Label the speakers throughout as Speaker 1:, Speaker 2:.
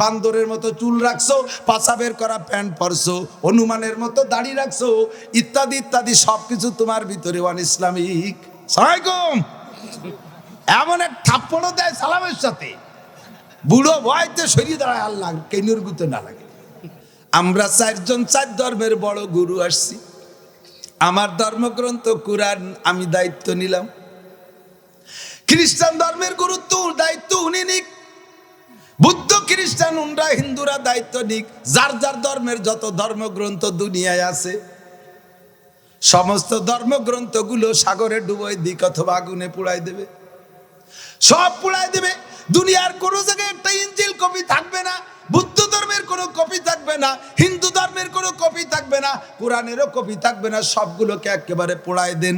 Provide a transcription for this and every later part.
Speaker 1: বান্দরের মতো চুল রাখছো পাশাবের করা প্যান্ট পরছো অনুমানের মতো দাড়ি রাখছো, ইত্যাদি ইত্যাদি, সবকিছু তোমার ভিতরে অন ইসলামিক। সালামালাইকুম। এমন এক থাপ্পড়ও দেয় সালামের সাথে। বুড়ো ভয়তে সরিয়ে দাঁড়ায়, আল্লাহ, কেনুর গুতে না লাগে। আমরা চারজন, চার ধর্মের বড় গুরু আসছি। আমার ধর্মগ্রন্থ, কুরআন, আমি দায়িত্ব নিলাম। খ্রিস্টান ধর্মের গুরুত্ব, দায়িত্ব উনি নিক। বুদ্ধ খ্রিস্টান উনরা হিন্দুরা দায়িত্ব নিক। যার যার ধর্মের যত ধর্মগ্রন্থ দুনিয়ায় আছে, সমস্ত ধর্মগ্রন্থগুলো সাগরে ডুবোয় দিক অথবা আগুনে পুড়াই দেবে। সব পুড়াই দেবে। দুনিয়ার কোনো জায়গায় একটা ইঞ্জিল কপি থাকবে না। বুদ্ধ ধর্মের কোনো কপি থাকবে না, হিন্দু ধর্মের কোনো কপি থাকবে না, কোরআনেরও কপি থাকবে না, সবগুলোকে একেবারে পোড়ায় দেন।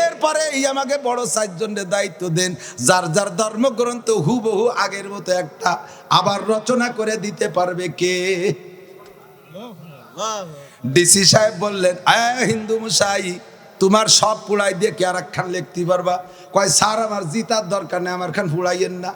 Speaker 1: এরপরে এই আমাকে বড় চারজনের দায়িত্ব দেন, যার যার ধর্মগ্রন্থ হুবহু আগের মতো একটা আবার রচনা করে দিতে পারবে কে? ডিসি সাহেব বললেন আয় হিন্দু মুসাই তোমার সব পুড়াই দিয়ে কি আর একখান লিখতে পারবা? কয়, স্যার, আমার জিতার দরকার নেই আমার খান পুড়াইয়েন না।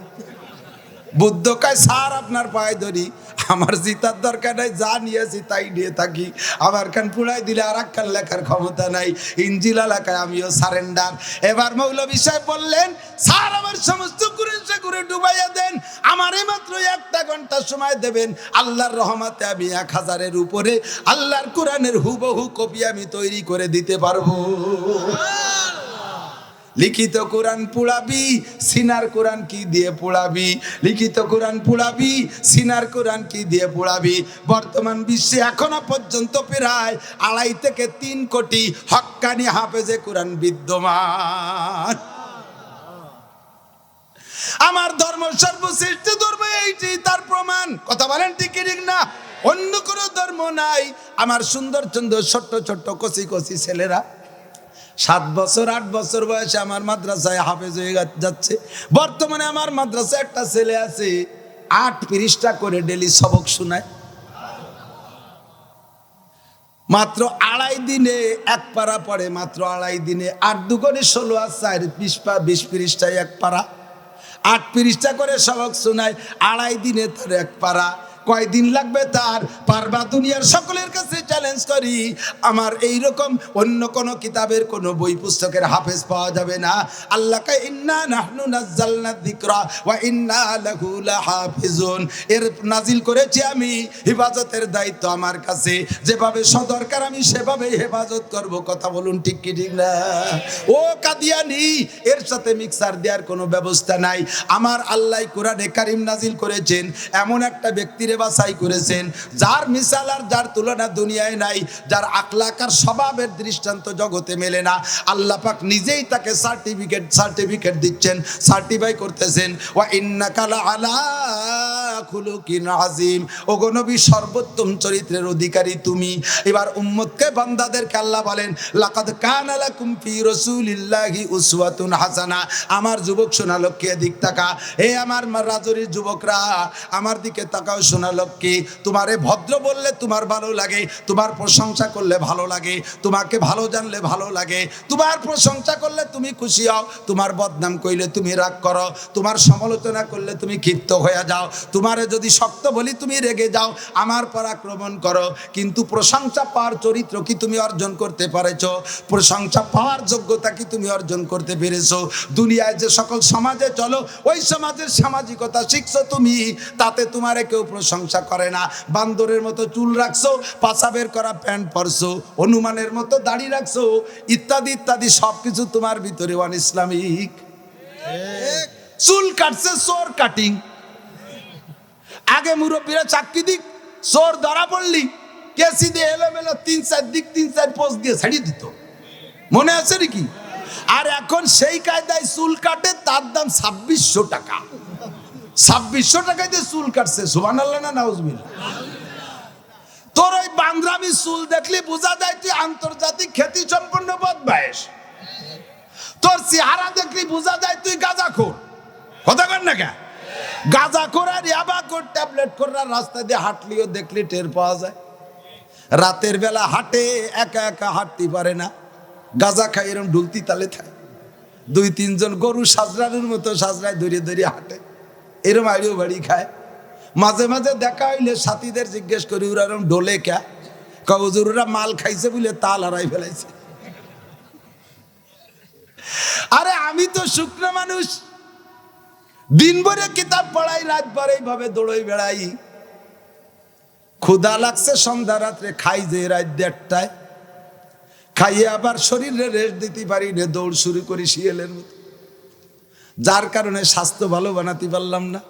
Speaker 1: বুদ্ধ কয়, স্যার, আপনার পায়ে ধরি। আমার জিতার দরকার নাই, যা নিয়েছি তাই নিয়ে থাকি। আমার খান পুড়াই দিলে আর একখান লেখার ক্ষমতা নাই। ইঞ্জিল এলাকায় আমিও সারেন্ডার। এবার মৌলবী সাহেব বললেন, স্যার, আমার সমস্ত করে সে ডুবাইয়া দেন। আমারে মাত্র একটা ঘণ্টা সময় দেবেন। আল্লাহর রহমাতে আমি এক হাজারের উপরে আল্লাহর কোরআনের হুবহু কপি আমি তৈরি করে দিতে পারব। লিখিত কোরআন পুড়াবি, সিনার কোরআন কি দিয়ে পোড়াবি? লিখিত কোরআন পুড়াবি, সিনার কোরআন কি দিয়ে পোড়াবি? বর্তমান বিশ্বে এখনও পর্যন্ত প্রায় আড়াই থেকে তিন কোটি হক্কানি হাফেজে কোরআন বিদ্যমান। আমার ধর্ম সর্বশ্রেষ্ঠ ধর্ম এইটি, তার প্রমাণ। কথা বলেন ঠিক ঠিক না? অন্য কোনো ধর্ম নাই। আমার সুন্দর সুন্দর ছোট্ট ছোট্ট কচি কচি ছেলেরা সাত বছর, আট বছর বয়সে আমার মাদ্রাসায় হাফেজ হয়ে যাচ্ছে। বর্তমানে আমার মাদ্রাসায় একটা ছেলে আছে, আট পৃষ্ঠা করে ডেলি সবক শোনায়। মাত্র আড়াই দিনে এক পারা পড়ে, মাত্র আড়াই দিনে। আট দু দুগুণে ষোলো আর চার, বিশ পা বিশ পৃষ্ঠায় এক পারা আট পৃষ্ঠা করে সবক শোনায়, আড়াই দিনে তার এক পারা কয়দিন লাগবে তার? পারবা দুনিয়ার সকলের কাছে চ্যালেঞ্জ করি। আমার এই রকম অন্য কোন কিতাবের কোনো বই পুস্তকের হাফেজ পাওয়া যাবে না। আল্লাহকে ইন্না নাহনু নাজ্জালনা যিকরা ওয়া ইন্না লাহু লাহাফিজুন। এর নাজিল করেছি আমি হেফাজতের দায়িত্ব আমার কাছে। যেভাবে সদরকার আমি সেভাবে হেফাজত করব। কথা বলুন ঠিক কি ঠিক না? ও কাদিয়ানি, এর সাথে মিক্সার দেওয়ার কোনো ব্যবস্থা নাই। আমার আল্লাহ কোরআনে কারিম নাজিল করেছেন। এমন একটা ব্যক্তিরে বাছাই করেছেন, যার মিসাল আর যার তুলনা দুনিয়ায় নাই, যার আকলাকার স্বভাবের দৃষ্টান্ত জগতে মেলে না। আল্লাহ পাক নিজেই তাকে সার্টিফিকেট সার্টিফিকেট দিচ্ছেন সার্টিফাই করতেছেন, ওয়া ইন্নাকালা আলা খুলুকিন আজিম ওগো নবী, সর্বোত্তম চরিত্রের অধিকারী তুমি। এবার উম্মতকে, বান্দাদেরকে আল্লাহ বলেন, লাকাদ কানা লাকুম ফি রাসূলিল্লাহি উসওয়াতুন হাসানা। আমার যুবক সোনা লক্ষ্মী দিক তাকা। হে আমার রাজরির যুবকরা, আমার দিকে তাকাও সোনা লক্ষ্মী? তোমারে ভদ্র বললে তোমার ভালো লাগে, তোমার প্রশংসা করলে ভালো লাগে, তোমাকে ভালো জানলে ভালো লাগে, তোমার প্রশংসা করলে তুমি খুশি হও, তোমার বদনাম কইলে তুমি রাগ করো, তোমার সমালোচনা করলে তুমি ক্ষিপ্ত হয়ে যাও, তোমারে যদি শক্ত বলি তুমি রেগে যাও, আমার পর আক্রমণ করো। কিন্তু প্রশংসা পাওয়ার চরিত্র কি তুমি অর্জন করতে পারেছো? প্রশংসা পাওয়ার যোগ্যতা কি তুমি অর্জন করতে পেরেছ? দুনিয়ায় যে সকল সমাজে চলো, ওই সমাজের সামাজিকতা শিখছো তুমি, তাতে তোমারে কেউ প্রশংসা করে না। বান্দরের মতো চুল রাখছো পাশাবের করা প্যান্ট পরছো অনুমানের মতো দাড়ি রাখছো, ইত্যাদি ইত্যাদি, সবকিছু তোমার ভিতরে অন ইসলামিক চুল কাটছে, চোর কাটিং আগে মুরব্বীরা চাকরি দিক, চোর ধরা পড়লি কেসি দিয়ে এলোমেলো তিন চার দিক, তিন চার পোস্ট দিয়ে ছাড়িয়ে দিত। মনে আছে নাকি? আর এখন সেই কায়দায় চুল কাটে, তার দাম ছাব্বিশশো টাকা। ছাব্বিশশো টাকায় দিয়ে চুল কাটছে সুবান আল্লাহ না নাউজবিল তোর ওই বান্দ্রামি চুল দেখলি বোঝা যায় তুই আন্তর্জাতিক খ্যাতি সম্পন্ন বদমায়েশ। তোর চেহারা দেখলি বোঝা যায় তুই গাঁজা গাঁজাখোর। কথা কর না কে গাঁজা করার ইয়াবা কর ট্যাবলেট করার রাস্তা দিয়ে হাঁটলিও দেখলে টের পাওয়া যায়। রাতের বেলা হাঁটে, একা একা হাঁটতে পারে না। গাঁজা খাই এরম ঢুলতি তালে থাকে দুই তিনজন গরু সাজরানোর মতো সাজরায় ধরে ধরে হাঁটে। এরম আড়িও বাড়ি খায়। মাঝে মাঝে দেখা হইলে সাথীদের জিজ্ঞেস করি, ওরা এরম ডোলে ক্যা? কবজুর ওরা মাল খাইছে বলে তাল হারাই ফেলাইছে। আরে আমি তো শুকনো মানুষ। দিন ভরে কিতাব পড়াই রাত ভরে এইভাবে দৌড়ই বেড়াই। ক্ষুধা লাগছে, সন্ধ্যা রাত্রে খাই যে রাত দেড়টায়। খাইয়ে আবার শরীরে রেস্ট দিতে পারি না, দৌড় শুরু করি শিয়ালের মতো। যার কারণে স্বাস্থ্য ভালো বানাতে পারলাম না।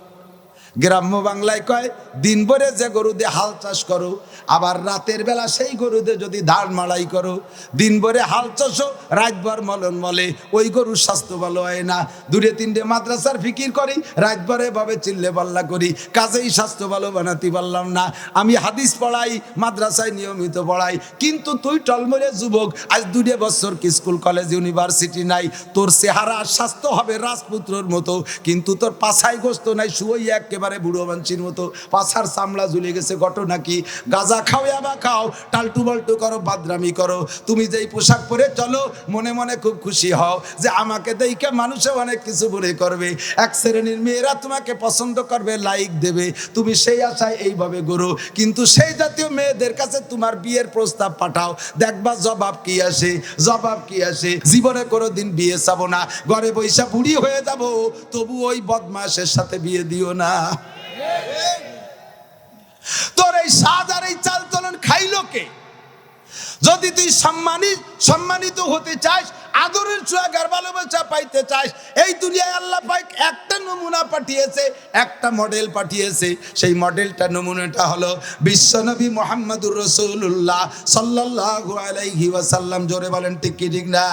Speaker 1: গ্রাম্য বাংলায় কয়, দিন ভরে যে গরু দিয়ে হাল চাষ করো, আবার রাতের বেলা সেই গরু যদি ধান মাড়াই করো, দিন ভরে হাল চাষও রাতভর মলন মলে, ওই গরুর স্বাস্থ্য ভালো হয় না। দূরে তিনটে মাদ্রাসার ফিকির করি, রাতভরে ভাবে চিল্লে পাল্লা করি, কাজেই স্বাস্থ্য ভালো বানাতে পারলাম না। আমি হাদিস পড়াই, মাদ্রাসায় নিয়মিত পড়াই, কিন্তু তুই টলমলে যুবক, আজ দুটো বছর কি স্কুল, কলেজ, ইউনিভার্সিটি নাই। তোর চেহারা স্বাস্থ্য হবে রাজপুত্রর মতো, কিন্তু তোর পাছাই গোস্ত নাই, শুয়োই একেবারে বুড়ো মানছির মতো। পাছার চামড়া ঝুলে গেছে, ঘটনা কি? গাজা খাও বা খাও, টালটু বাল্টু করো, বাদরামি করো। তুমি যেই পোশাক পরে চলো, মনে মনে খুব খুশি হও যে আমাকে দেখে মানুষে অনেক কিছু মনে করবে। এক শ্রেণির মেয়েরা তোমাকে পছন্দ করবে, লাইক দেবে। তুমি সেই আশায় এইভাবে গরো কিন্তু সেই জাতীয় মেয়েদের কাছে তোমার বিয়ের প্রস্তাব পাঠাও। দেখবা জবাব কি আসে, জবাব কি আসে? জীবনে কোনো দিন বিয়ে চাবো না। ঘরে বৈশা বুড়ি হয়ে যাব, তবু ওই বদমাসের সাথে বিয়ে দিও না। তোর এই সাজ আর এই চাল চলন খাইলো কে? যদি তুই সম্মানিত সম্মানিত হতে চাস, আদরের ছোঁয়াগার ভালোবাসা পাইতে চাস, এই দুনিয়ায় আল্লাহ পাক একটা নমুনা পাঠিয়েছে, একটা মডেল পাঠিয়েছে। সেই মডেলটা নমুনাটা হলো বিশ্বনবী মোহাম্মদুর রসুল্লাহ সাল্লাল্লাহু আলাইহি ওয়াসাল্লাম। জোরে বলেন ঠিক কি ঠিক না?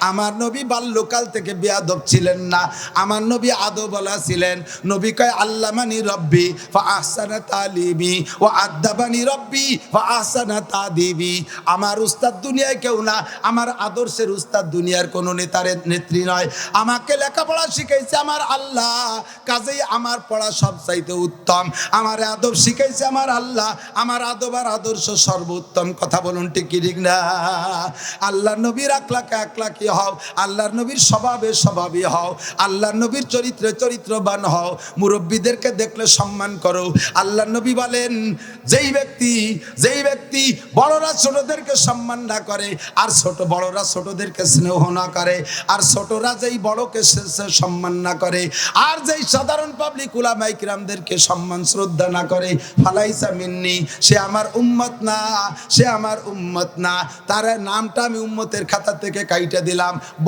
Speaker 1: আমার নবী বাল্যকাল থেকে বেয়াদব ছিলেন না। আমার নবী আদবলা ছিলেন। নবী কয়, আল্লামানি রব্বি আহসানা তালিমি ও আদাবানি রব্বি ফা আহসানা তাদিবি। আমার উস্তাদ দুনিয়ায় কেউ না। আমার আদর্শের উস্তাদ দুনিয়ার কোনো নেতার নেত্রী নয়। আমাকে লেখাপড়া শিখাইছে আমার আল্লাহ। কাজেই আমার পড়া সব চাইতে উত্তম। আমার আদব শিখাইছে আমার আল্লাহ। আমার আদব আর আদর্শ সর্বোত্তম। কথা বলুন ঠিক না? আল্লাহ নবীর আকলাকে আকলাকি হও, আল্লাহর নবীর স্বভাবে স্বভাবী হও, আল্লাহর নবীর চরিত্রে চরিত্রবান হও, মুরব্বীদেরকে দেখলে সম্মান করো। আল্লাহ নবী বলেন, যেই ব্যক্তি যেই ব্যক্তি বড়রা ছোটদেরকে সম্মান না করে, আর ছোট বড়রা ছোটদেরকে স্নেহ না করে, আর ছোটরা যেই বড়কে সম্মান না করে, আর যেই সাধারণ পাবলিক উলামাই কিরামদেরকে সম্মান, শ্রদ্ধা না করে, ফালাইসা মিন্নি, সে আমার উম্মত না, সে আমার উম্মত না, তার নামটা আমি উম্মতের খাতা থেকে কাইটা দিলাম।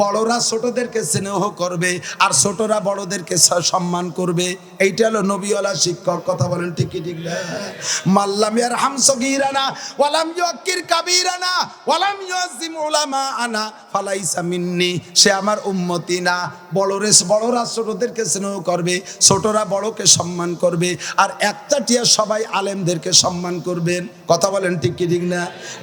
Speaker 1: বড়রা ছোটদেরকে স্নেহ করবে আর ছোটরা বড়দেরকে সম্মান করবে। এইটা হলো নবীওয়ালা শিক্ষক। কথা বলেন ঠিক কি ঠিক মাল্লাম ইয়ার হামসগিরানা ওয়ালাম ইউকির কাবীরানা ওয়ালাম ইউজিম উলামা আনা ফালাইসা মিন্নি। সে আমার উম্মতি না। বড়রে বড়রা ছোটদেরকে স্নেহ করবে, ছোটরা বড়কে সম্মান করবে আর একটা টিয়া সবাই আলেমদেরকে সম্মান করবেন। কথা বলেন ঠিক কি ঠিক না?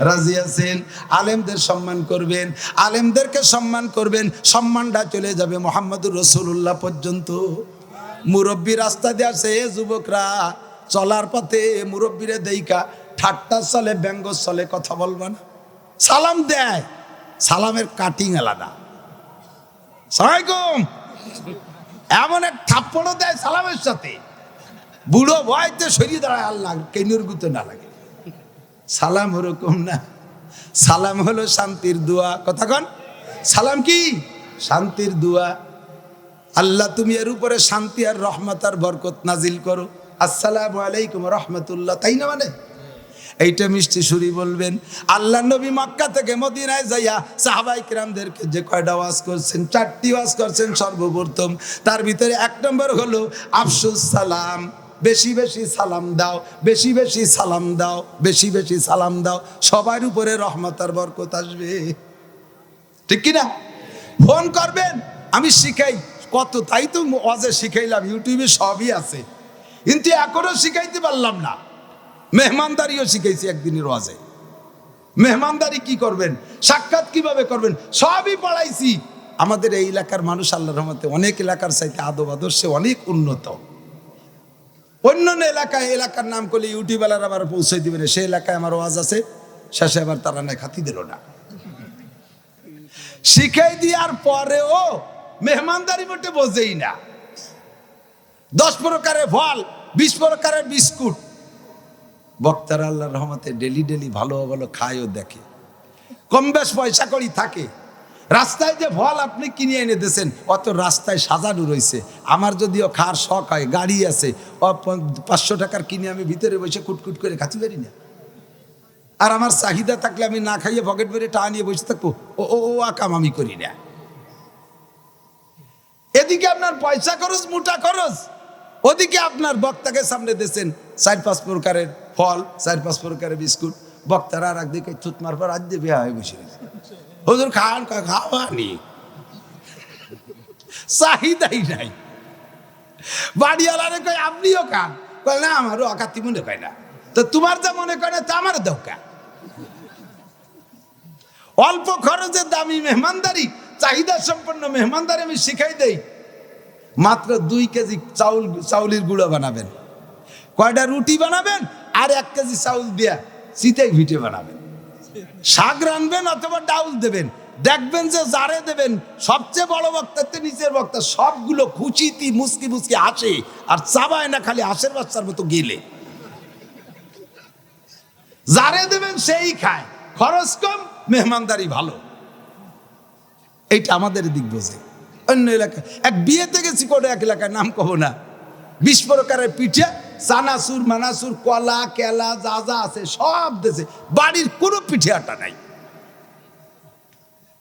Speaker 1: রাজি আছেন? আলেমদের সম্মান করবেন। আলেমদেরকে সম্মান করবেন, সম্মানটা চলে যাবে মোহাম্মদুর রসুল্লাহ পর্যন্ত। মুরব্বী রাস্তা দিয়ে আসে যুবকরা, চলার পথে মুরব্বীরে দেইকা ঠাট্টা চলে ব্যঙ্গ চলে, কথা বলবা না। সালাম দেয়, সালামের কাটিং আলাদা। সালামালাইকুম। এমন এক থাপ্পড়ও দেয় সালামের সাথে। বুড়ো ভয়তে সরিয়ে দাঁড়ায় আল্লাহ, কেনুর গুতে না লাগে। সালাম ওরকম না। সালাম হলো শান্তির দোয়া। কথা কন। সালাম কি? শান্তির দোয়া। আল্লাহ, তুমি এর উপরে শান্তি আর রহমত আর বরকত নাজিল করো। আসসালামু আলাইকুম রহমতুল্লাহ। তাই না মানে? এইটা মিষ্টি সুরি বলবেন। আল্লাহ নবী মক্কা থেকে মদিনায় যাইয়া সাহাবাই কিরামদেরকে যে কয়টা ওয়াজ করছেন, চারটি ওয়াজ করছেন সর্বপ্রথম। তার ভিতরে এক নম্বর হলো, আফসুস, সালাম। বেশি বেশি সালাম দাও, বেশি বেশি সালাম দাও, বেশি বেশি সালাম দাও। সবার উপরে রহমত আর বরকত আসবে। ঠিক কিনা? ফোন করবেন, আমি শিখাই। কত, তাই তো অজে শিখাইলাম, ইউটিউবে সবই আছে। কিন্তু এখনও শিখাইতে পারলাম না। মেহমানদারিও শিখাইছি একদিনের ওয়াজে। মেহমানদারি কি করবেন? সাক্ষাৎ কীভাবে করবেন? সবই পড়াইছি। আমাদের এই এলাকার মানুষ আল্লাহ রহমতে অনেক এলাকার চাইতে আদব আদর্শে অনেক উন্নত। অন্য এলাকায়, এলাকার নাম করলে ইউটিউবেলার আবার পৌঁছে দিবে না। এলাকায় আমার ওয়াজ আছে। শেষে আবার তারা না খাতি দিল না। শিখাই দেওয়ার পরেও মেহমানদারি মোটে বোঝেই না। দশ প্রকারের ফল, বিশ প্রকারের বিস্কুট। বক্তার আল্লাহ রহমতে ডেলি ডেলি ভালো ভালো খায় ও দেখে। কম বেশ পয়সা করি থাকে। রাস্তায় যে ফল আপনি কিনে এনে দিয়েছেন, অত রাস্তায় সাজানো রয়েছে। আমার যদিও খাওয়ার শখ হয়, গাড়ি আছে পাঁচশো টাকার কিনে আমি ভিতরে বসে কুটকুট করে খাতে পারি না। আর আমার চাহিদা থাকলে আমি না খাইয়ে পকেট ভরে টা নিয়ে বসে থাকব। ও ও ও আকাম আমি করি না। এদিকে আপনার পয়সা খরচ, মোটা খরচ। ওদিকে আপনার বক্তাকে সামনে দিয়েছেন, চার পাঁচ প্রকারের ফল, চার পাঁচ প্রকারের বিস্কুট। বক্তারা আর একদিকে থুত মারবার আজ দিয়ে বিয়া হয়ে বসে হুজুর খান খাওয়ানি চাহিদাই নাই। বাড়িওয়ালারে কয়, আপনিও খান। কয়, না, আমারও অকাতি মনে কয় না। তো তোমার যা মনে করে, তা আমার দৌকা অল্প খরচে দামি মেহমানদারি, চাহিদা সম্পন্ন মেহমানদারি আমি শিখাই দেই। মাত্র দুই কেজি চাউল, চাউলের গুঁড়ো বানাবেন। কয়টা রুটি বানাবেন আর এক কেজি চাউল দিয়া শীতে ভিটে বানাবেন। শাক রানবেন অথবা ডাউল দেবেন। দেখবেন যে জারে দেবেন। সবচেয়ে বড় বক্তার চেয়ে নিচের বক্তা। সবগুলো খুচিতি মুসকি মুসকি আসে। আর চাবায় না, খালি হাঁসের বাচ্চার মতো গেলে। যারে দেবেন সেই খায়। খরচ কম, মেহমানদারি ভালো। এইটা আমাদের দিক বোঝে। অন্য এলাকায় এক বিয়েতে গেছি কোনো এক এলাকায় নাম কব না। বিশ প্রকারের পিঠে, চানাচুর, মানাচুর, কলা, কেলা, যা যা আছে, সব দেশে। বাড়ির কোনো পিঠে আটা নাই।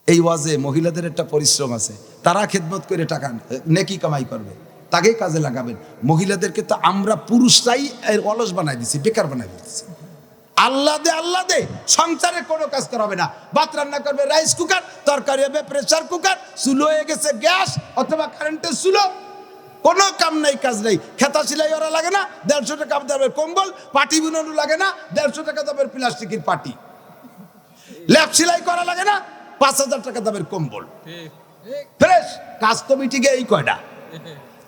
Speaker 1: এই ওয়াজে মহিলাদের একটা পরিশ্রম আছে। তারা খেদমত করে টাকা, নেকি কামাই করবে। তাকেই কাজে লাগাবেন। মহিলাদেরকে তো আমরা পুরুষরাই অলস বানাই দিছি, বেকার বানাই দিচ্ছি আল্লাহ দে আল্লাহ দে। সংসারে কোনো কাজ করা হবে না। ভাত রান্না করবে রাইস কুকার তরকারি হবে প্রেসার কুকার চুলো হয়ে গেছে গ্যাস অথবা কারেন্টের চুলো। কোনো কাম নাই কাজ নেই। খেতা সিলাই ওরা লাগে না দেড়শো টাকা দামের কম্বল পাটি বুনানো লাগে না দেড়শো টাকা দামের প্লাস্টিকের পাটি। ল্যাপ সেলাই করা লাগে না পাঁচ হাজার টাকা দামের কম্বল। ফ্রেশ। কাজ তো মিটিগে এই কয়টা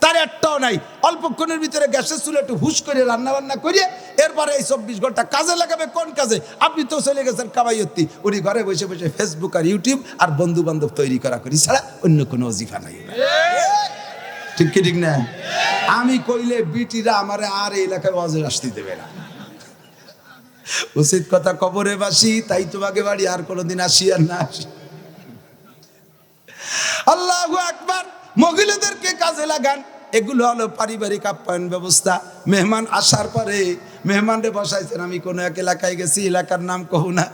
Speaker 1: তার একটাও নাই। অল্পক্ষণের ভিতরে গ্যাসের চুলে একটু হুশ করে রান্না বান্না করিয়ে এরপরে এই চব্বিশ ঘণ্টা কাজে লাগাবে কোন কাজে? আপনি তো চলে গেছেন কামাইয়ত্তি উনি ঘরে বসে বসে ফেসবুক আর ইউটিউব আর বন্ধু বান্ধব তৈরি করা করি ছাড়া অন্য কোনো অজিফা নাই। ঠিক কি ঠিক না? আমি কইলে বিটিরা আমার আর এই এলাকায় অজের আসতে দেবে না। উচিত কথা কবরে বাসি, তাই তোমাকে বাড়ি আর কোনোদিন আসি আর না আসি। আল্লাহ আকবার। মহিলাদেরকে কাজে লাগান। এগুলো হলো পারিবারিক আপ্যায়ন ব্যবস্থা। মেহমান আসার পরে মেহমানরে বসাইছেন, আমি কোনো এক এলাকায় গেছি, এলাকার নাম কহু না।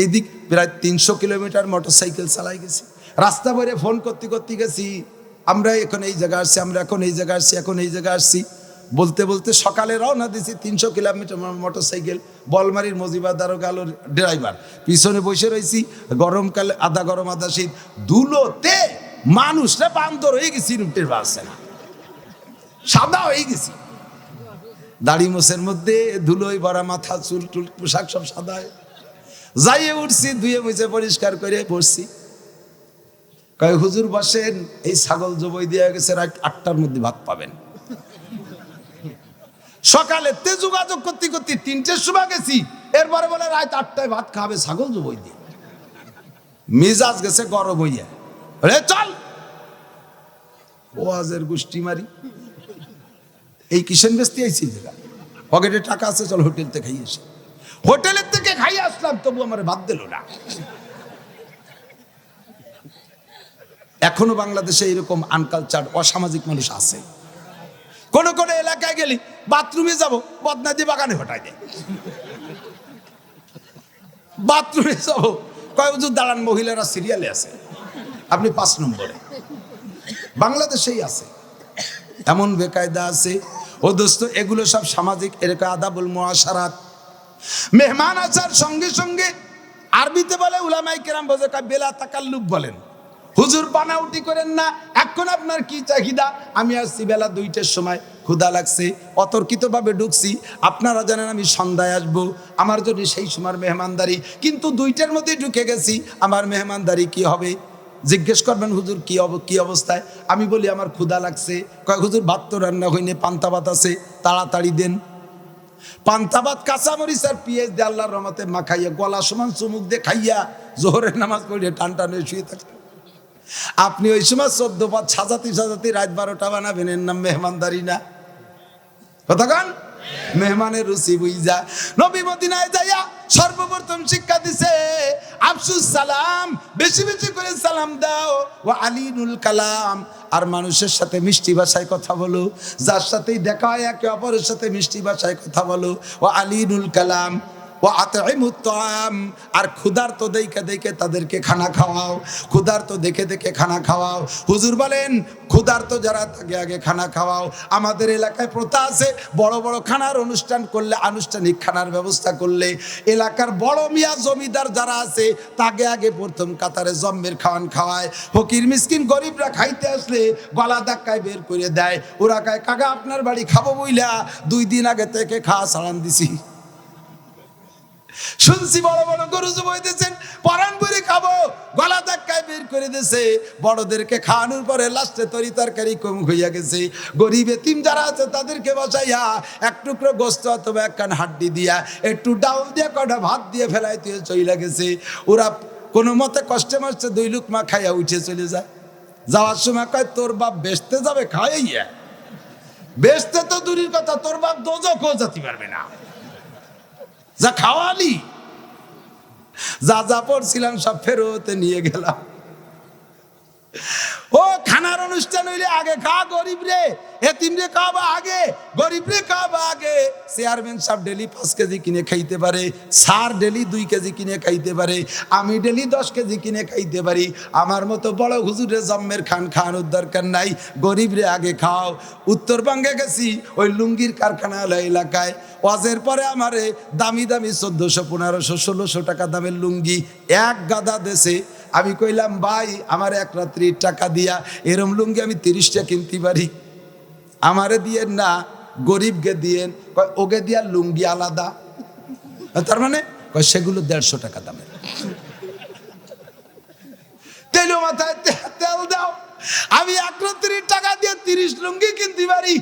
Speaker 1: এই দিক প্রায় তিনশো কিলোমিটার মোটরসাইকেল চালাই গেছি। রাস্তা ভরে ফোন করতে করতে গেছি, আমরা এখন এই জায়গা আসছি, আমরা এখন এই জায়গা আসছি, এখন এই জায়গা আসছি। বলতে বলতে সকালে রওনা দিছি তিনশো কিলোমিটার মোটর সাইকেল বলমারির মজিবার দারোগা আলোর ড্রাইভার। পিছনে বসে রয়েছি গরমকালে আধা গরম, আধা শীত। ধুলোতে মানুষরা বান্দর হয়ে গেছি, রুটের পারছে না। সাদা হয়ে গেছি। দাড়ি মোছের মধ্যে, ধুলোয় ভরা মাথা, চুল টুল, পোশাক সব সাদা। যাইয়ে উঠছি, ধুয়ে মুছে পরিষ্কার করে বসছি কয়, হুজুর বসেন, এই ছাগল জবই দেওয়া গেছে, রাত আটটার মধ্যে ভাত পাবেন। সকালে তে যোগাযোগ করতে করতে তিনটের সময় গেছি, এরপরে বলে, রাত আটটায় ভাত খাবে, ছাগল জবই দিয়ে মিজাজ গেছে গরম হইয়া। রে, চল। ওয়াজের গোষ্ঠী মারি। এই কিষেন বেস্তি আইছি জায়গা পকেটে টাকা আছে, চল হোটেল থেকে খাই আসি। হোটেলের থেকে খাই আসলাম, তবু আমার বাদ দিল না। এখনও বাংলাদেশে এরকম আনকালচার অসামাজিক মানুষ আছে। কোন কোন এলাকায় গেলি, বাথরুমে যাব বদনাদি বাগানে হটাই দেয় বাথরুমে যাব, কয় দাঁড়ান, মহিলারা সিরিয়ালে আছে। আপনি পাঁচ নম্বরে। বাংলাদেশেই আছে। এমন বেকায়দা আছে, ও দোস্ত, এগুলো সব সামাজিক এরকম আদাবুল মহাসারাত মেহমান আসার সঙ্গে সঙ্গে আরবিতে বলে উলামাই কেরাম বোঝে বেলা তাকাল্লুক বলেন। হুজুর বানাউটি করেন না, এখন আপনার কি চাহিদা? আমি আসছি বেলা দুইটার সময়, ক্ষুধা লাগছে, অতর্কিতভাবে ঢুকছি, আপনারা জানেন আমি সন্ধ্যায় আসব, আমার জন্য সেই সময় মেহমানদারি, কিন্তু দুইটার মধ্যে ঢুকে গেছি, আমার মেহমানদারি কি হবে? জিজ্ঞেস করবেন, হুজুর, কি অব, কি অবস্থায়? আমি বলি, আমার ক্ষুধা লাগছে। কয়, হুজুর, ভাত তো রান্না হয়নি, পান্তা ভাত আছে, তাড়াতাড়ি দেন। পান্তা ভাত কাঁচামরিচ আর পিঁয়াজ দিয়ে আল্লাহর রহমতে মাখাইয়া, গলা সমান চুমুক দিয়ে খাইয়া জোহরের নামাজ পড়িয়ে টান টান শুয়ে থাকতেন আপনি ওই সময় চোদ্দ পাত সাজাতি সাজাতি রাত বারোটা বানাবেন, এর নাম মেহমানদারি না। কতক্ষণ মেহমানের রুচি বুঝা নবী মদিনায় যাইয়া সর্বপ্রথম শিক্ষা দিছে, আফসুস সালাম, বেশি বেশি করে সালাম দাও। ও আলিনুল কালাম, আর মানুষের সাথে মিষ্টি ভাষায় কথা বলো, যার সাথেই দেখা হয় একে অপরের সাথে মিষ্টি ভাষায় কথা বলো। ও আলিনুল কালাম ও আতঈমুত্তাম আর ক্ষুধার্ত দেখে দেখে তাদেরকে খানা খাওয়াও, ক্ষুধার্ত দেখে দেখে খানা খাওয়াও। হুজুর বলেন, ক্ষুধার্ত যারা থাকে আগে খানা খাওয়াও। আমাদের এলাকায় প্রথা আছে, বড় বড় খানার অনুষ্ঠান করলে, আনুষ্ঠানিক খানার ব্যবস্থা করলে। এলাকার বড় মিয়া জমিদার যারা আছে, তাকে আগে প্রথম কাতারে জম্মের খাওয়ান খাওয়ায়। ফকির মিসকিন গরিবরা খাইতে আসলে গলা ধাক্কায় বের করে দেয়। ওরা কায়, কাকা, আপনার বাড়ি খাব বইলা, দুই দিন আগে থেকে খাওয়া সালান দিছি। শুনছি বড় বড় গরু জবাইতেছেন পরান করে খাব, গলা ধাক্কায় বের করে দিয়েছে বড়দেরকে খাওয়ানোর পরে লাস্টে তরি তরকারি কম হইয়া গেছে। গরিব এতিম যারা আছে তাদেরকে বসাইয়া এক টুকরো গোস্ত অথবা একখান হাড্ডি দিয়া, একটু ডাউল দিয়ে কটা ভাত দিয়ে ফেলাই দিয়ে চইলা গেছে। ওরা কোনো মতে কষ্টে মষ্টে দুই লুকমা খাইয়া উঠে চলে যায়। যাওয়ার সময় কয়, তোর বাপ বেচতে যাবে? খাইয়া। বেচতে তো দূরের কথা, তোর বাপ দোজকও যেতে পারবে না। যা খাওয়ালি? যা যা পড়ছিলাম সব ফেরত নিয়ে গেলাম। ও, খানার অনুষ্ঠান হইলে আগে খা গরিব রে। এতিম রে খাওয়াবা আগে, গরিব রে খাওয়াবা আগে। চেয়ারম্যান সাহেব ডেলি পাঁচ কেজি কিনে খাইতে পারে সার ডেলি দুই কেজি কিনে খাইতে পারে, আমি ডেলি দশ কেজি কিনে খাইতে পারি। আমার মতো বড় হুজুরে জম্মের খান খাওয়ানোর দরকার নাই, গরিবরে আগে খাও। উত্তরবঙ্গে গেছি, ওই লুঙ্গির কারখানা এলাকায়। ওয়াজের পরে আমারে দামি দামি চোদ্দশো, পনেরোশো, ষোলোশো টাকা দামের লুঙ্গি এক গাদা দেশে আমি কইলাম, ভাই, আমার এক রাত্রি টাকা দিয়া, এরম লুঙ্গি আমি তিরিশটা কিনতে পারি। আমারে দিয়ে না গরিবকে দিয়েন কয়, ওকে দিয়া লুঙ্গি আলাদা। তার মানে কয়, সেগুলো দেড়শো টাকা দামের। তেল মাথায় তেল দাও। আমি একত্রিশ টাকা দিয়ে তিরিশ লুঙ্গি কিনতে পারি।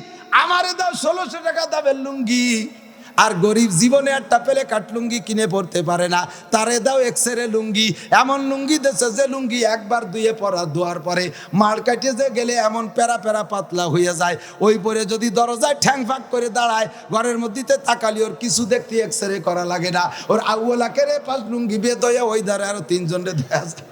Speaker 1: আমারে দাও ষোলোশো টাকা দামের লুঙ্গি। আর গরিব জীবনে একটা পেলে কাট লুঙ্গি কিনে পড়তে পারে না। তারে দাও এক্সরে লুঙ্গি। এমন লুঙ্গি দেশে যে লুঙ্গি একবার দুয়ে পরা, ধোয়ার পরে মার কাটে যে গেলে এমন প্যারা প্যারা পাতলা হয়ে যায়। ওই পরে যদি দরজায় ঠ্যাং ফাঁক করে দাঁড়ায়, ঘরের মধ্যে তাকালি, ওর কিছু দেখতে এক্সরে করা লাগে না। ওর আউলাকে রে পাঁচ লুঙ্গি বেদয়ে ওই ধারে আরও তিনজন রে দেয়া যায়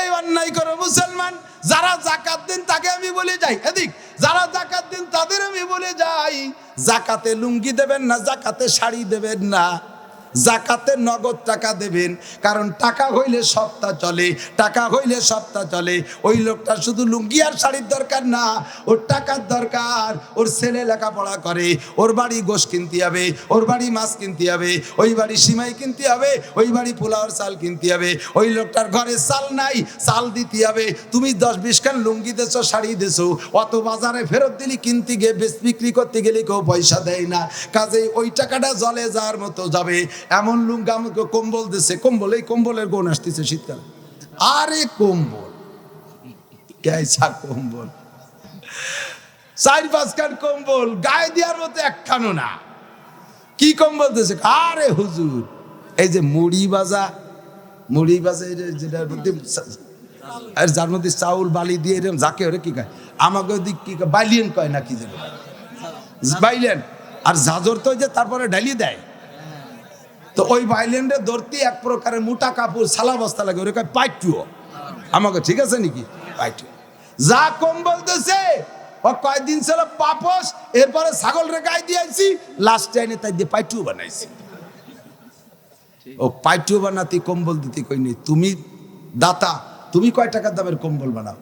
Speaker 1: এই অন্যায় করো মুসলমান। যারা জাকাত দিন তাকে আমি বলে যাই। এদিক, যারা জাকাত দিন তাদের আমি বলে যাই। জাকাতে লুঙ্গি দেবেন না জাকাতে শাড়ি দেবেন না। জাকাতে নগদ টাকা দেবেন, কারণ টাকা হইলে সপ্তাহ চলে, টাকা হইলে সপ্তাহ চলে। ওই লোকটা শুধু লুঙ্গি আর শাড়ির দরকার না, ওর টাকার দরকার, ওর ছেলে লেখাপড়া করে, ওর বাড়ি গোশ কিনতে হবে, ওর বাড়ি মাছ কিনতে হবে, ওই বাড়ি সিমাই কিনতে হবে, ওই বাড়ি পোলাওয়ার চাল কিনতে হবে। ওই লোকটার ঘরে চাল নাই, চাল দিতে হবে। তুমি দশ বিশ খান লুঙ্গি দেছো, শাড়ি দেছো, অত বাজারে ফেরত দিলি, কিনতে গিয়ে বেশ বিক্রি করতে গেলে কেউ পয়সা দেয় না। কাজেই ওই টাকাটা জলে যাওয়ার মতো যাবে। এমন লুঙ্গা আমাকে কম্বল দিছে, কম্বল, এই কম্বলের গুণ আসতেছে শীতকাল। আরে কম্বল কেসা কম্বল? চার পাঁচ খান কম্বল, গায়ে দেওয়ার মতো একখানো না। কি কম্বল দিয়েছে আরে হুজুর, এই যে মুড়ি বাজা মুড়ি বাজা যেটার মধ্যে আর যার মধ্যে চাউল, বালি দিয়ে এরকম যাকে ওরে কি কয়? আমাকে ওদিক কি বাইলিয়ান কয় না কি যেন? বাইলেন। আর ঝাঁঝর তো যে তারপরে ঢালি দেয়। তো ওই বাইলেন্ডে ধরতে এক প্রকারের মোটা কাপড়, সালা বস্তা লাগে, ওরে পাইটুও আমাকে, ঠিক আছে নাকি? পাইটু। যা কম বলতেছে, ও কয়দিন ছিল পাপস এরপরে ছাগল রে গায়ে দিয়েছি লাস্ট টাইমে তাই দিয়ে পাইটুও বানাইছি। ও পাইটুও বানাতে কম্বল দিতে কইনি তুমি দাতা, তুমি কয় টাকার দামের কম্বল বানাও?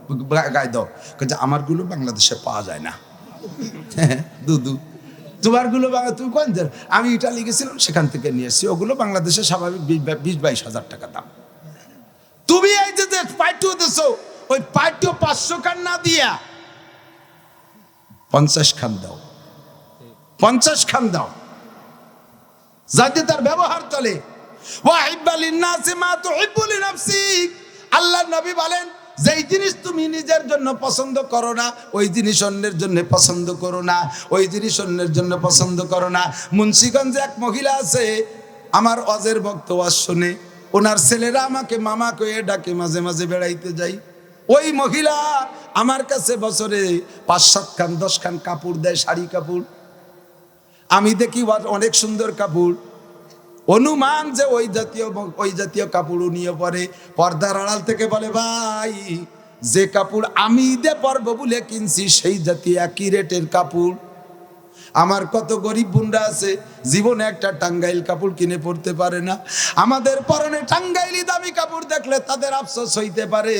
Speaker 1: গায়ে দাও। আমার আমারগুলো বাংলাদেশে পাওয়া যায় না। দুদু তোমারগুলো বাংলা তুমি কোন আমি ইটালি গেছিলাম, সেখান থেকে নিয়ে এসেছি। ওগুলো বাংলাদেশে স্বাভাবিক বিশ বাইশ হাজার টাকা দাম। তুমি এই যে পাইটুও দেছো, ওই পাইটুও পাঁচশো খান না দিয়া। পঞ্চাশ খান দাও। পঞ্চাশ খান দাও। যাতে তার ব্যবহার চলে। আল্লাহ নবী বলেন যেই জিনিস তুমি নিজের জন্য পছন্দ করো না, ওই জিনিস অন্যের জন্য পছন্দ করো না, ওই জিনিস অন্যের জন্য পছন্দ করো না। মুন্সিগঞ্জে এক মহিলা আছে, আমার অজের ভক্ত ওয়াজ শোনে, ওনার ছেলেরা আমাকে মামা কয়ে ডাকে, মাঝে মাঝে বেড়াইতে যাই। ওই মহিলা আমার কাছে বছরে পাঁচ সাত খান দশ খান কাপড় দেয়, শাড়ি কাপড়। আমি দেখি অনেক সুন্দর কাপড়। অনুমান যে ওই জাতীয় ওই জাতীয় কাপড় নিয়ে পরে পর্দার আড়াল থেকে বলে, ভাই, যে কাপড় আমি ঈদে পরব বলে কিনছি, সেই জাতীয় একই রেটের কাপড়। আমার কত গরিব বুন্ডা আছে, জীবনে একটা টাঙ্গাইল কাপড় কিনে পড়তে পারে না। আমাদের পরনে টাঙ্গাইলি দামি কাপড় দেখলে তাদের আফসোস হইতে পারে।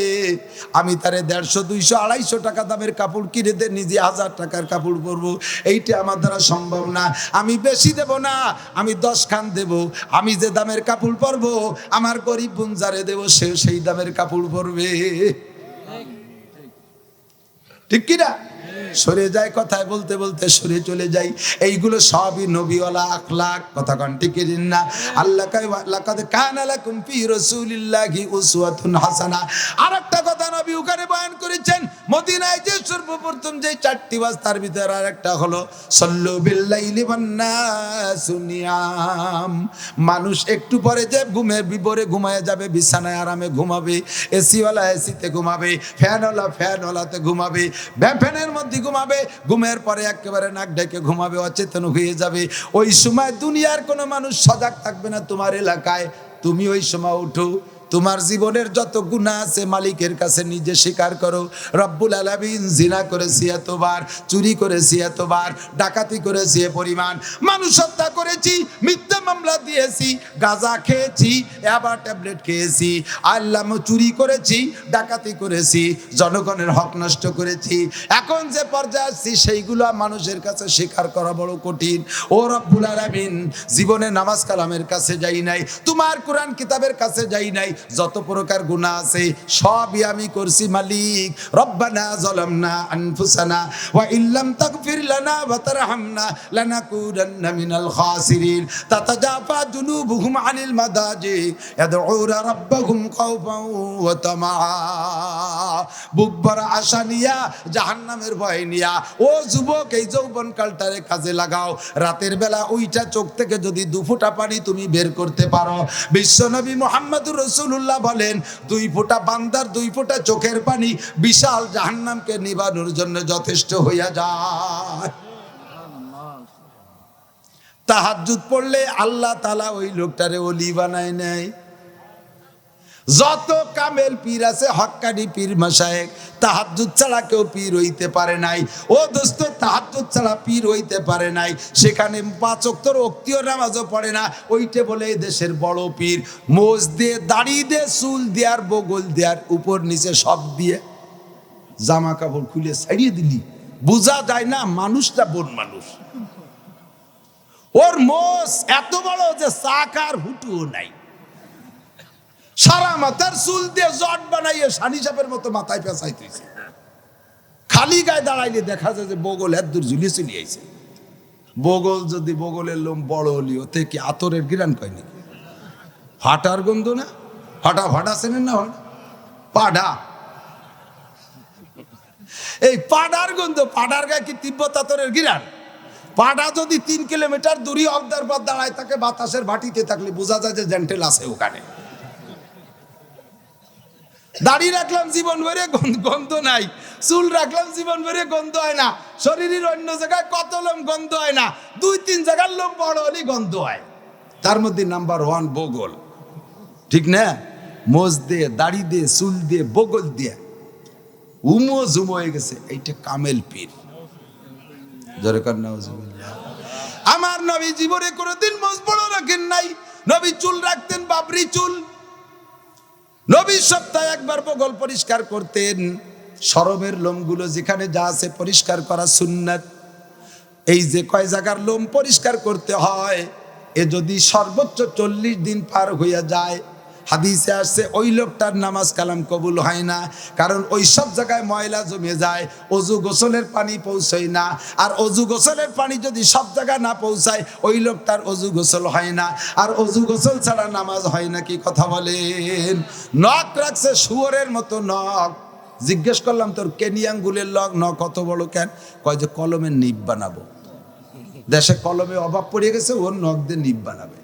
Speaker 1: আমি তারে দেড়শো, দুইশো, আড়াইশো টাকা দামের কাপড় কিনে দে নিজে হাজার টাকার কাপড় পরবো। এইটা আমার দ্বারা সম্ভব না। আমি বেশি দেব না, আমি দশ খান দেব। আমি যে দামের কাপড় পরবো, আমার গরিব বুনজারে দেব, সে সেই দামের কাপড় পরবে। ঠিক কিনা? সরে যায় কথায় বলতে বলতে সরে চলে যাই। এইগুলো সবই নবীওয়ালা আখলাক, কথা কন ঠিক না? আল্লাহ লাকাদ কানা উসওয়াতুন হাসানা। আরেকটা কথা নবী ওখানে বয়ান করেছেন, মদিনায় যে সর্বপ্রথম যে চারটি বাস, তার ভিতরে আরেকটা হলো, সল্লু বিল্লাইলি ওয়ান্নাসু নিয়াম। মানুষ একটু পরে যে ঘুমের বিপরে ঘুমায় যাবে, বিছানায় আরামে ঘুমাবে এসিওয়ালা এসিতে ঘুমাবে, ফ্যানওয়ালা ফ্যানওয়ালাতে ঘুমাবে ফ্যানের মধ্যে ঘুমাবে, ঘুমের পরে একেবারে নাক ডেকে ঘুমাবে, অচেতন হয়ে যাবে। ওই সময় দুনিয়ার কোনো মানুষ সজাগ থাকবে না তোমার এলাকায়। তুমি ওই সময় উঠো তোমার জীবনের যত গুণা আছে মালিকের কাছে নিজে স্বীকার করো। রব্বুল আলামিন জিনা করেছি এতবার, চুরি করেছি এতবার, ডাকাতি করেছি এ পরিমাণ। মানুষ হত্যা করেছি, মিথ্যা মামলা দিয়েছি, গাঁজা খেয়েছি আবার ট্যাবলেট খেয়েছি আল্লাহ চুরি করেছি, ডাকাতি করেছি, জনগণের হক নষ্ট করেছি। এখন যে পর্যায়ে আসছি সেইগুলো মানুষের কাছে স্বীকার করা বড় কঠিন। ও রব্বুল আলামিন, জীবনে নামাজ কালামের কাছে যাই নাই, তোমার কোরআন কিতাবের কাছে যাই নাই যত প্রকার গুনাহ আছে, সবই আমি করছি, মালিক। রব্বানা যালামনা আনফুসানা ওয়া ইল্লাম তাগফির লানা ওয়া তারহামনা লানাকুনান্না মিনাল খাসিরিন। তাতাজাফা জুনুবুহুম আনিল মাদাজি ইয়াদউনা রাব্বাহুম খাওফান ওয়া তামাআ। বুক ভরা আশা নিয়া, জাহান্নামের ভয় নিয়া, ও যুবক, এই যৌবন কালটারে কাজে লাগাও। রাতের বেলা ওইটা চোখ থেকে যদি দু ফোঁটা পানি তুমি বের করতে পারো। বিশ্বনবী মোহাম্মদুর রসুল্লাহ বলেন, দুই ফোঁটা বান্দার, দুই ফোঁটা চোখের পানি বিশাল জাহান্নামকে নিবানোর জন্য যথেষ্ট হইয়া যায়। তাহাজুত পড়লে আল্লাহ তালা ওই লোকটারে অলি বানায় নেয়। যত কামেল পীর আছে হক্কানি পীর মাসায়েক তাহাজ্জুদ ছাড়া কেউ পীর হইতে পারে নাই। ও দোস্ত, তাহাজ্জুদ ছাড়া পীর হইতে পারে নাই। সেখানে পাঁচ অক্তর অক্তিও নামাজও পড়ে না। ওইটে বলে দেশের বড় পীর। মোজ দিয়ে, দাড়ি দিয়ে, চুল দেয়ার বগল দেয়ার উপর নিচে সব দিয়ে জামা কাপড় খুলে ছাড়িয়ে দিলি। বোঝা যায় না, মানুষটা বন মানুষ। ওর মোষ এত বড় যে চাকার হুটুও নাই। সারা মাথার চুল দিয়ে জট বানাইয়ে সানি সাপের মতো মাথায় পেঁচাইতেছে খালি গায়ে দাঁড়াইলে দেখা যায় যে বগল এত দূর ঝুলিয়ে চলে আইছে। বগল যদি বগলের লোম বড় হলি, ওতে কি আতরের গিরান কয় নাকি? ফাটার গন্ধ না? ফাটা ফাটা চেনেন না? পাডা। এই পাডার গন্ধ, পাডার গায়ে কি তিব্বত আতরের গিরান? পাডা যদি তিন কিলোমিটার দূরে অবদার পর দাঁড়ায় থাকে বাতাসের ভাটিতে থাকলে বোঝা যায় যে জেন্টেল আছে ওখানে। দাড়ি রাখলাম, জীবন ভরে গন্ধ- নাই। চুল রাখলাম, জীবন ভরে গন্ধ হয় না। শরীরের অন্য জায়গায় কত লোম গন্ধ হয় না। দুই, তিন জায়গার লোম বড় হলেই গন্ধ হয়। তার মধ্যে নাম্বার ওয়ান বগল। ঠিক না? মোজ দিয়ে, দাড়ি দিয়ে, চুল দিয়ে, বগল দিয়ে। উমো জুমো হয়ে গেছে। এইটা কামেল পীর। জোরে কর, নাউজুবিল্লাহ। আমার নবী জীবনে কোনোদিন মোজ বড় রাখেন নাই। নবী চুল রাখতেন বাবরি চুল। নবী সপ্তাহে একবার বগল পরিষ্কার করতেন। সরবের লোমগুলো যেখানে যা আছে পরিষ্কার করা সুন্নাত। এই যে কয় জায়গার লোম পরিষ্কার করতে হয়, এ যদি সর্বোচ্চ চল্লিশ দিন পার হইয়া যায় হাদিসে আসছে, ওই লোকটার নামাজ কালাম কবুল হয় না। কারণ ওই সব জায়গায় ময়লা জমে যায়, অজু গোসলের পানি পৌঁছয় না। আর অজু গোসলের পানি যদি সব জায়গায় না পৌঁছায়, ওই লোকটার অজু গোসল হয় না। আর অজু গোসল ছাড়া নামাজ হয় না, কি কথা বলেন? নখ রাখছে শুয়োরের মতো নখ। জিজ্ঞেস করলাম, তোর কেনিয়াঙ্গুলের লগ ন কত বড় কেন? কয় যে কলমের নিব বানাবো। দেশে কলমে অভাব পড়ে গেছে, ওর নখ দিয়ে নিব বানাবে।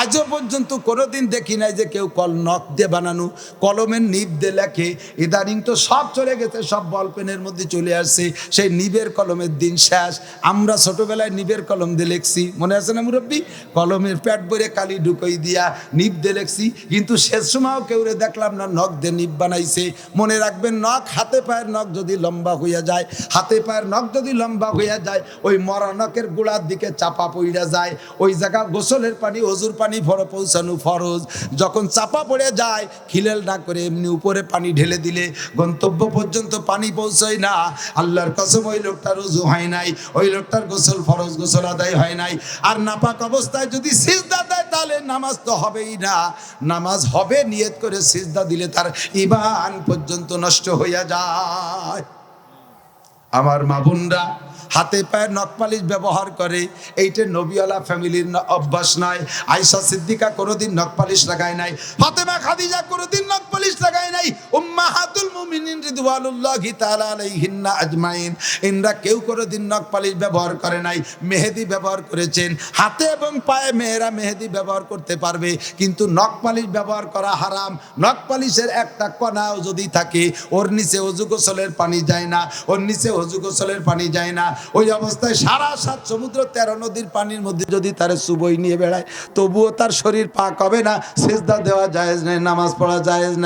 Speaker 1: আজও পর্যন্ত কোনোদিন দেখি নাই যে কেউ কল নখ দিয়ে বানানো, কলমের নিব দিয়ে লেখে। ইদানিং তো সব চলে গেছে, সব বল পেনের মধ্যে চলে আসছে। সেই নিবের কলমের দিন শেষ। আমরা ছোটবেলায় নিবের কলম দিয়ে লিখছি। মনে আছে না মুরব্বী? কলমের প্যাট ভরে কালি ঢুকই দিয়া নিব দিয়ে লিখছি। কিন্তু শেষ সময়ও কেউ রে দেখলাম না নখ দিয়ে নিব বানাইছে। মনে রাখবেন, নখ হাতে পায়ের নখ যদি লম্বা হইয়া যায়, হাতে পায়ের নখ যদি লম্বা হইয়া যায়, ওই মরা নখের গোড়ার দিকে চাপা পইরা যায়। ওই জায়গা গোসলের পানি, অজুর পানি ভরে পৌঁছানো ফরজ। যখন চাপা পড়ে যায়, খিলেল না করে এমনি উপরে পানি ঢেলে দিলে গন্তব্য পর্যন্ত পানি পৌঁছয় না। আল্লাহর কসম, ওই লোকটার উজু হয় নাই, ওই লোকটার গোসল ফরজ গোসল আদায় হয় নাই। আর নাপাক অবস্থায় যদি সিজদা দেয়, তাহলে নামাজ তো হবেই না। নামাজ হবে, নিয়ত করে সিজদা দিলে তার ইমান পর্যন্ত নষ্ট হইয়া যায়। আমার মা বোনরা হাতে পায়ে নখপালিশ ব্যবহার করে। এইটা নবীওয়ালা ফ্যামিলির অভ্যাস নয়। আয়সা সিদ্দিকা কোনোদিন নখপালিশ লাগায় নাই। ফাতেমা খাদিজা কোনোদিন নখপালিশ লাগায় নাই। উম্মাহাতুল মুমিনিন রিদওয়ানুল্লাহি তাআলা আলাইহিন্না আজমাইন। ইনরা কেউ কোনোদিন নখপালিশ ব্যবহার করে নাই। মেহেদি ব্যবহার করেছেন। হাতে এবং পায়ে মেয়েরা মেহেদি ব্যবহার করতে পারবে। কিন্তু নখপালিশ ব্যবহার করা হারাম। নখপালিশের একটা কণাও যদি থাকে, ওর নিচে অজু গোসলের পানি যায় না। ওর নিচে অজু গোসলের পানি যায় না। ওই অবস্থায় সারা সাত সমুদ্র তেরো নদীর পানির মধ্যে যদি তার সুবই নিয়ে বেড়ায়, তবুও তার শরীর পাক হবে না, সেজদা দেওয়া নেই, নামাজ পড়া জায়েজ নেই।